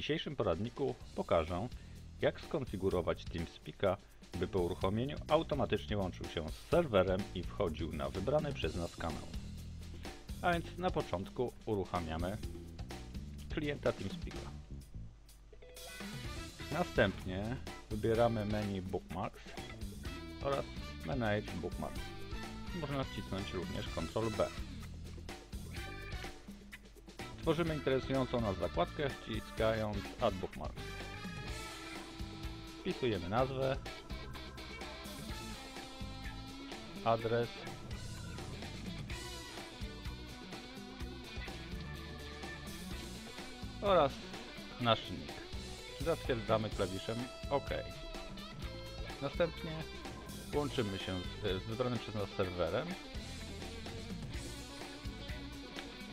dzisiejszym poradniku pokażę, jak skonfigurować TeamSpeak'a, by po uruchomieniu automatycznie łączył się z serwerem i wchodził na wybrany przez nas kanał. A więc na początku uruchamiamy klienta TeamSpeak'a. Następnie wybieramy menu Bookmarks oraz Manage Bookmarks. Można wcisnąć również Ctrl B. Tworzymy interesującą nas zakładkę wciskając Add Bookmarks. Wpisujemy nazwę, adres oraz nasz nick. Zatwierdzamy klawiszem OK. Następnie łączymy się z, z wybranym przez nas serwerem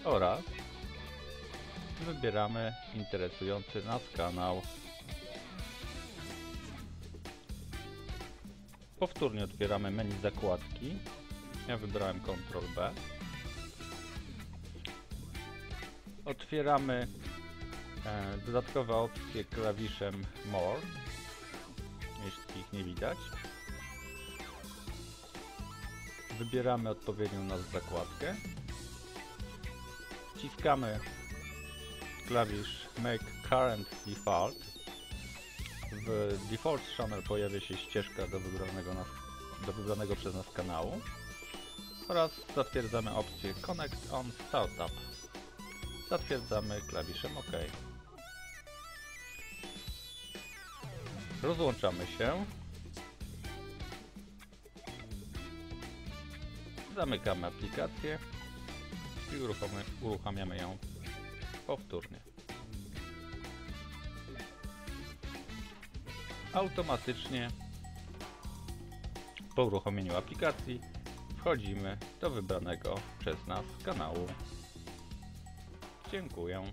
oraz wybieramy interesujący nas kanał. Powtórnie otwieramy menu zakładki. Ja wybrałem Ctrl B. Otwieramy e, dodatkowe opcje klawiszem More, jeśli ich nie widać. Wybieramy odpowiednią nas zakładkę. Wciskamy klawisz Make Current Default. W Default Channel pojawia się ścieżka do wybranego, nas, do wybranego przez nas kanału oraz zatwierdzamy opcję Connect on Startup. Zatwierdzamy klawiszem OK. Rozłączamy się. Zamykamy aplikację i uruchamiamy, ją powtórnie. Automatycznie po uruchomieniu aplikacji wchodzimy do wybranego przez nas kanału. Dziękuję.